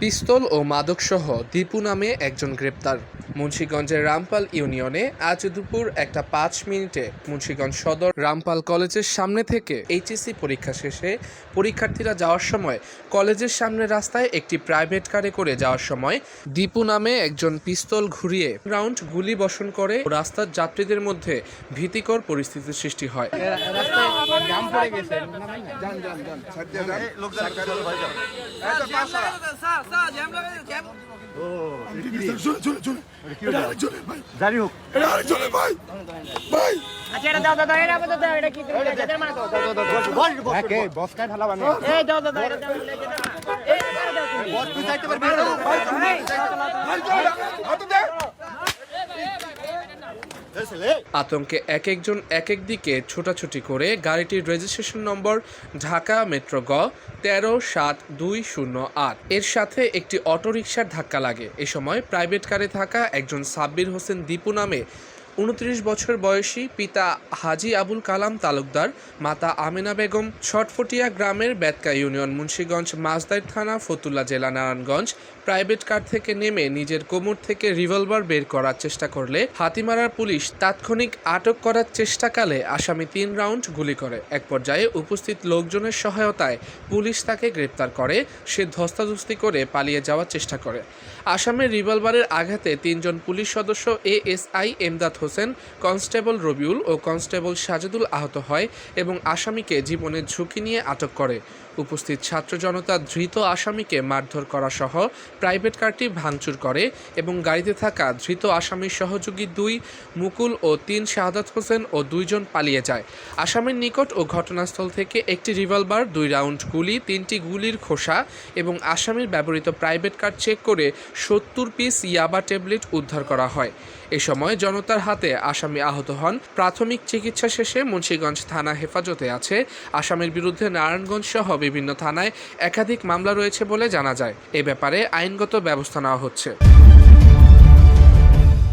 পিস্তল ও মাদকসহ দীপু নামে একজন গ্রেপ্তার। মুন্সীগঞ্জের রামপাল ইউনিয়নে আজ দুপুর একটা পাঁচ মিনিটে মুন্সীগঞ্জ সদর রামপাল কলেজের সামনে থেকে এইচএসসি পরীক্ষা শেষে পরীক্ষার্থীরা যাওয়ার সময় কলেজের সামনে রাস্তায় একটি প্রাইভেট কারে করে যাওয়ার সময় দীপু নামে একজন পিস্তল ঘুরিয়ে রাউন্ড গুলি বর্ষণ করে ও রাস্তার যাত্রীদের মধ্যে ভীতিকর পরিস্থিতির সৃষ্টি হয়। জারি হোক আচ্ছা এটা দাও দাদা এটা আপাতত দাও এটা কি তুমি যাদের মানে দাও দাও দাও দাও একে বস কাই ঢালা বানে এই দাও দাদা এটা দাও এই দাও দাও তুমি। বস তুই যাইতে পারবি না আতঙ্কে এক একজন এক এক দিকে ছোটাছুটি করে গাড়িটির রেজিস্ট্রেশন নম্বর ঢাকা মেট্রো গ তেরো সাত দুই শূন্য আট। এর সাথে একটি অটোরিকশার ধাক্কা লাগে। এ সময় প্রাইভেট কারে থাকা একজন সাব্বির হোসেন দীপু নামে উনত্রিশ বছর বয়সী পিতা হাজি আবুল কালাম তালুকদার, মাতা আমেনা বেগম, ছটফটিয়া গ্রামের বেতকা ইউনিয়ন মুন্সীগঞ্জ মাসদাইর থানা, ফতুল্লা জেলা নারায়ণগঞ্জ। প্রাইভেট কার থেকে নেমে নিজের কোমর থেকে রিভলভার বের করার চেষ্টা করলে হাতিমারার পুলিশ তাৎক্ষণিক আটক করার চেষ্টাকালে আসামি তিন রাউন্ড গুলি করে। এক পর্যায়ে উপস্থিত লোকজনের সহায়তায় পুলিশ তাকে গ্রেপ্তার করে, সে ধস্তাধস্তি করে পালিয়ে যাওয়ার চেষ্টা করে। আসামের রিভলভারের আঘাতে তিনজন পুলিশ সদস্য এএসআই এমদাদ হোসেন, কনস্টেবল রবিউল ও কনস্টেবল সাজেদুল আহত হয় এবং আসামিকে জীবনের ঝুঁকি নিয়ে আটক করে। উপস্থিত ছাত্র জনতা ধৃত আসামিকে মারধর করা সহ প্রাইভেট কারটি ভাঙচুর করে এবং গাড়িতে থাকা ধৃত আসামির সহযোগী দুই, মুকুল ও তিন, শাহাদাত হোসেন ও দুইজন পালিয়ে যায়। আসামির নিকট ও ঘটনাস্থল থেকে একটি রিভলভার, দুই রাউন্ড গুলি, তিনটি গুলির খোসা এবং আসামির ব্যবহৃত প্রাইভেট কার চেক করে সত্তর পিস ইয়াবা ট্যাবলেট উদ্ধার করা হয়। এ সময় জনতার হাতে আসামি আহত হন। প্রাথমিক চিকিৎসা শেষে মুন্সীগঞ্জ থানা হেফাজতে আছে। আসামির বিরুদ্ধে নারায়ণগঞ্জ সহ বিভিন্ন থানায় একাধিক মামলা রয়েছে বলে জানা যায়। এ ব্যাপারে আইনগত ব্যবস্থা নেওয়া হচ্ছে।